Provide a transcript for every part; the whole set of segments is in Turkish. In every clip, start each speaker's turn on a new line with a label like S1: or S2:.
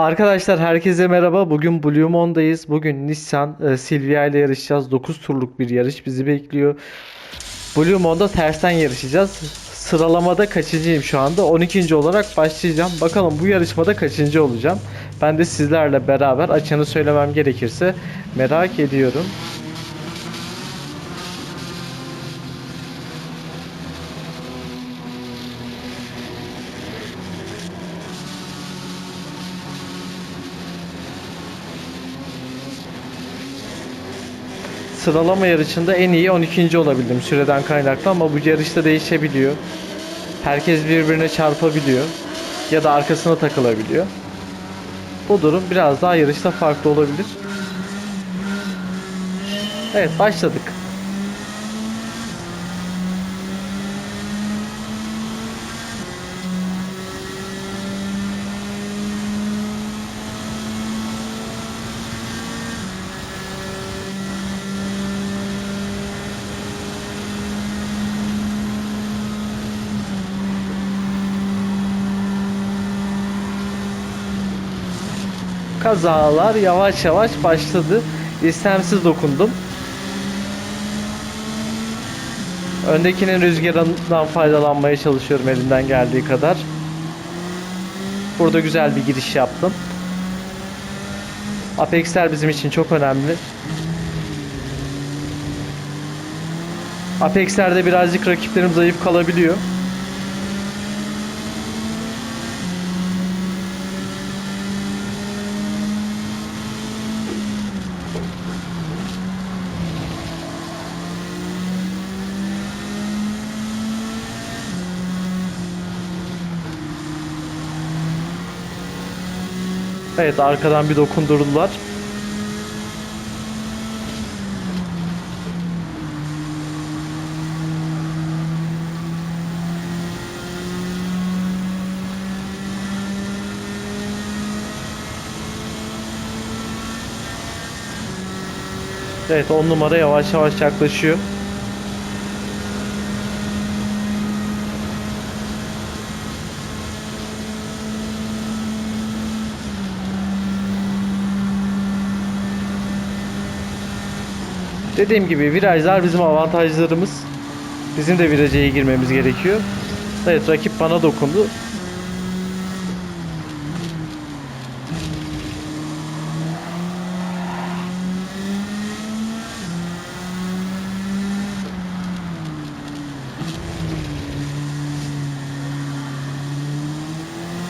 S1: Arkadaşlar herkese merhaba. Bugün Blue Mon'dayız. Bugün Nissan e, Silvia ile yarışacağız. 9 turluk bir yarış bizi bekliyor. Blue Mon'da tersten yarışacağız. Sıralamada kaçıncıyım şu anda? 12. olarak başlayacağım. Bakalım bu yarışmada kaçıncı olacağım? Ben de sizlerle beraber açanı söylemem gerekirse merak ediyorum. Sıralama yarışında en iyi 12. olabildim süreden kaynaklı ama bu yarışta değişebiliyor. Herkes birbirine çarpabiliyor ya da arkasına takılabiliyor. Bu durum biraz daha yarışta farklı olabilir. Evet başladık. Kazalar yavaş yavaş başladı. İstemsiz dokundum. Öndekinin rüzgarından faydalanmaya çalışıyorum elimden geldiği kadar. Burada güzel bir giriş yaptım. Apex'ler bizim için çok önemli. Apex'lerde birazcık rakiplerim zayıf kalabiliyor. Evet arkadan bir dokundurdular. Evet 10 numara yavaş yavaş yaklaşıyor. Dediğim gibi virajlar bizim avantajlarımız. Bizim de viraja girmemiz gerekiyor. Evet rakip bana dokundu.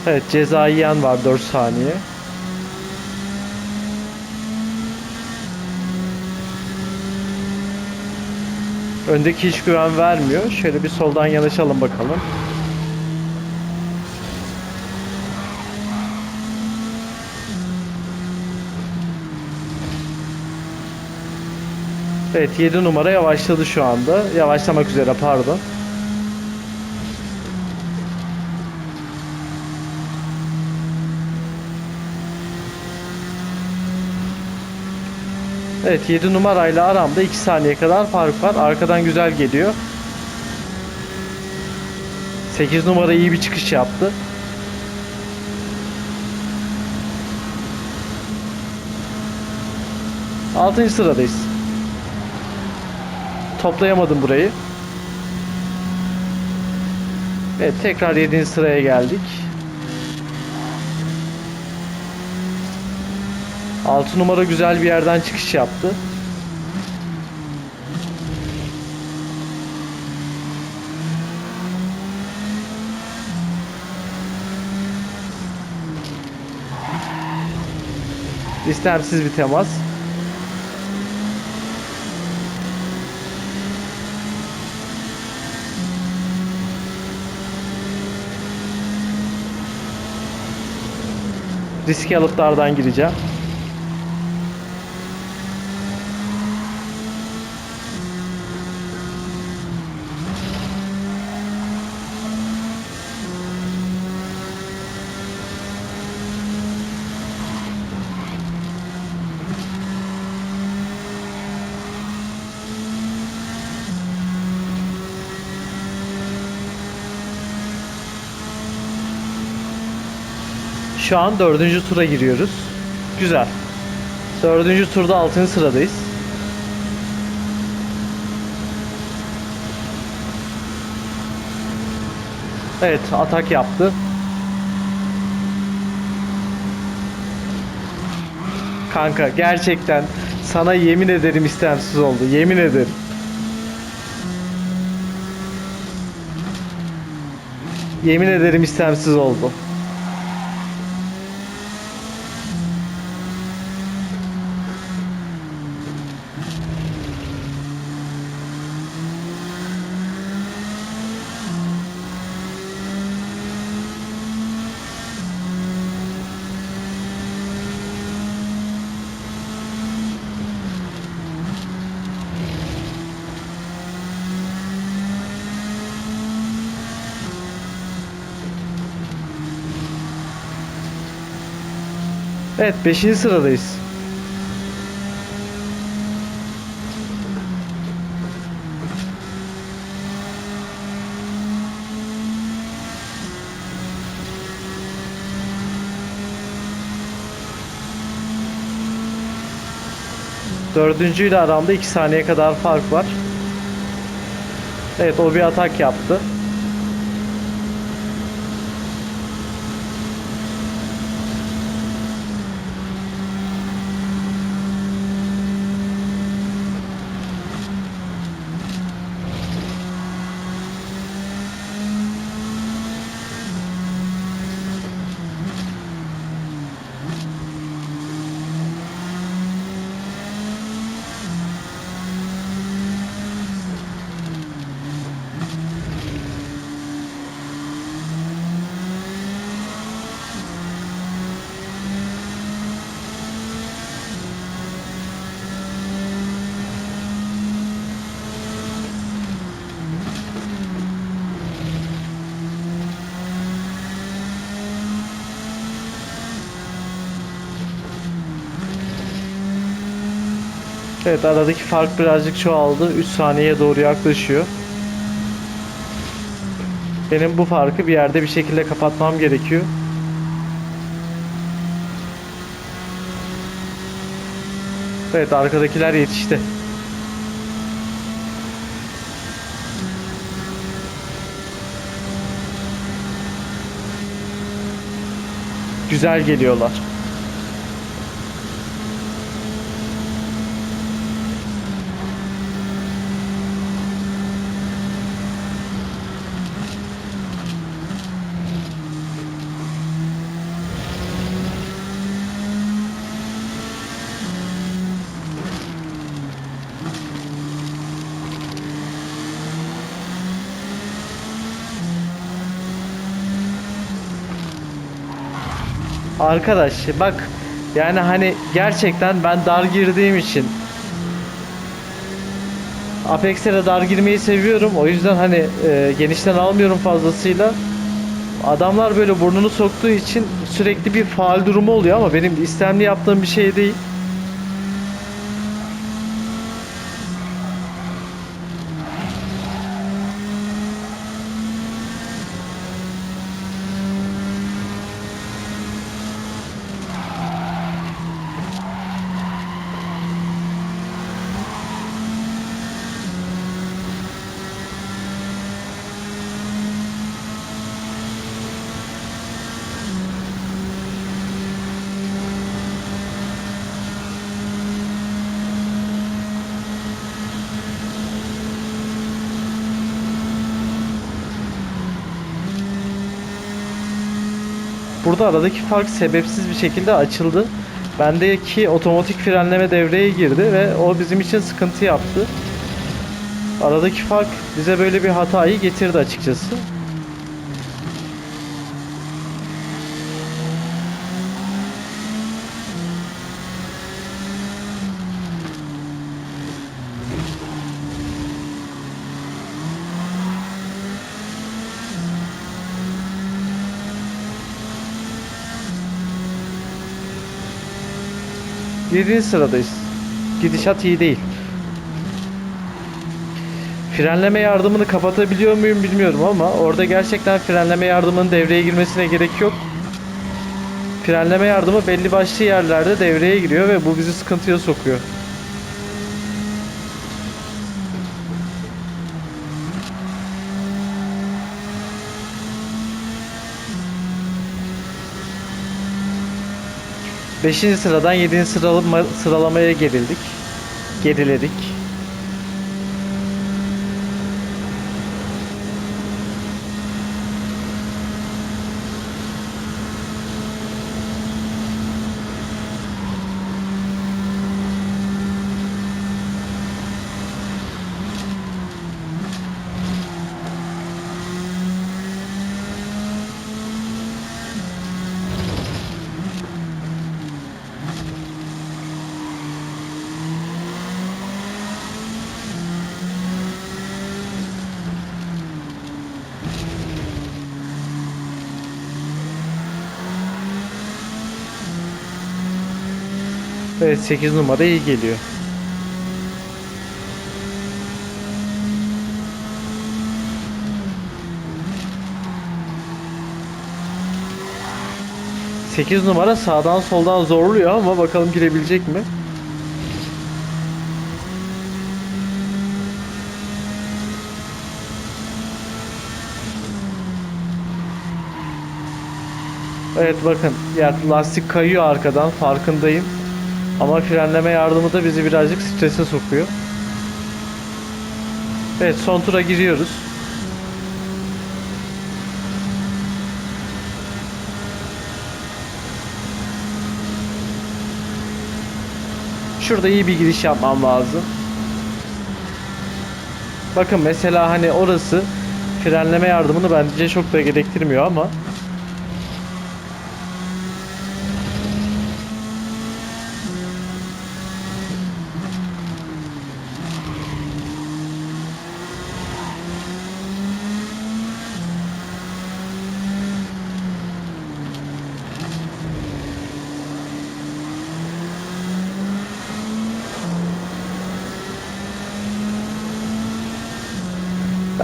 S1: Evet ceza yiyen var 4 saniye. Öndeki hiç güven vermiyor. Şöyle bir soldan yanaşalım bakalım. Evet 7 numara yavaşladı şu anda. Yavaşlamak üzere pardon. Evet 7 numarayla aramda 2 saniye kadar fark var. Arkadan güzel geliyor. 8 numara iyi bir çıkış yaptı. Altıncı sıradayız. Toplayamadım burayı. Evet tekrar 7. sıraya geldik. 6 numara güzel bir yerden çıkış yaptı. İstemsiz bir temas. Riski alıp dardan gireceğim. Şu an dördüncü tura giriyoruz. Güzel. Dördüncü turda altıncı sıradayız. Evet atak yaptı. Kanka gerçekten sana yemin ederim istemsiz oldu. Yemin ederim. Yemin ederim istemsiz oldu. Evet 5. sıradayız. Dördüncüyle aramda 2 saniye kadar fark var. Evet o bir atak yaptı. Evet aradaki fark birazcık çoğaldı. 3 saniyeye doğru yaklaşıyor. Benim bu farkı bir yerde bir şekilde kapatmam gerekiyor. Evet arkadakiler yetişti. Güzel geliyorlar. Arkadaş bak yani hani gerçekten ben dar girdiğim için Apex'e de dar girmeyi seviyorum. O yüzden hani e, genişten almıyorum fazlasıyla. Adamlar böyle burnunu soktuğu için sürekli bir faal durumu oluyor ama benim istemli yaptığım bir şey değil. Burada aradaki fark sebepsiz bir şekilde açıldı. Bendeki otomatik frenleme devreye girdi ve o bizim için sıkıntı yaptı. Aradaki fark bize böyle bir hatayı getirdi açıkçası. Yedinci sıradayız. Gidişat iyi değil. Frenleme yardımını kapatabiliyor muyum bilmiyorum ama orada gerçekten frenleme yardımının devreye girmesine gerek yok. frenleme yardımı belli başlı yerlerde devreye giriyor ve bu bizi sıkıntıya sokuyor. Beşinci sıradan yedinci sıralama, sıralamaya gerildik. Geriledik. Evet 8 numara iyi geliyor. Sekiz numara sağdan soldan zorluyor ama bakalım girebilecek mi? Evet bakın ya lastik kayıyor arkadan farkındayım. Ama frenleme yardımı da bizi birazcık strese sokuyor. Evet son tura giriyoruz. Şurada iyi bir giriş yapmam lazım. Bakın mesela hani orası frenleme yardımını bence çok da gerektirmiyor ama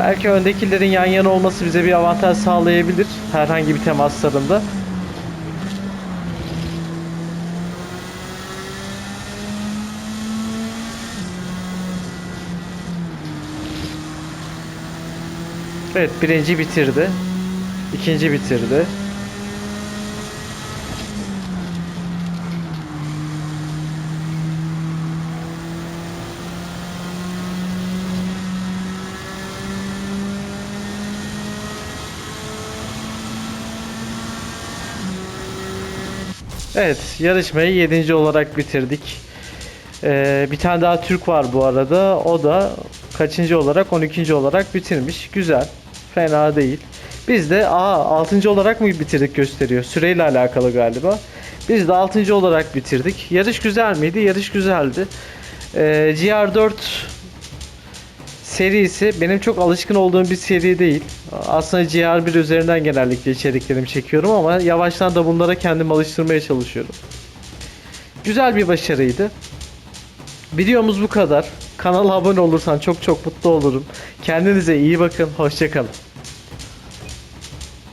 S1: Belki öndekilerin yan yana olması bize bir avantaj sağlayabilir herhangi bir temaslarında. Evet birinci bitirdi. İkinci bitirdi. Evet, yarışmayı 7. olarak bitirdik. Ee, bir tane daha Türk var bu arada. O da kaçıncı olarak? 12. olarak bitirmiş. Güzel. Fena değil. Biz de aa 6. olarak mı bitirdik gösteriyor. Süreyle alakalı galiba. Biz de 6. olarak bitirdik. Yarış güzel miydi? Yarış güzeldi. Ee, GR4 serisi benim çok alışkın olduğum bir seri değil. Aslında GR1 üzerinden genellikle içeriklerimi çekiyorum ama yavaştan da bunlara kendimi alıştırmaya çalışıyorum. Güzel bir başarıydı. Videomuz bu kadar. Kanala abone olursan çok çok mutlu olurum. Kendinize iyi bakın. Hoşçakalın.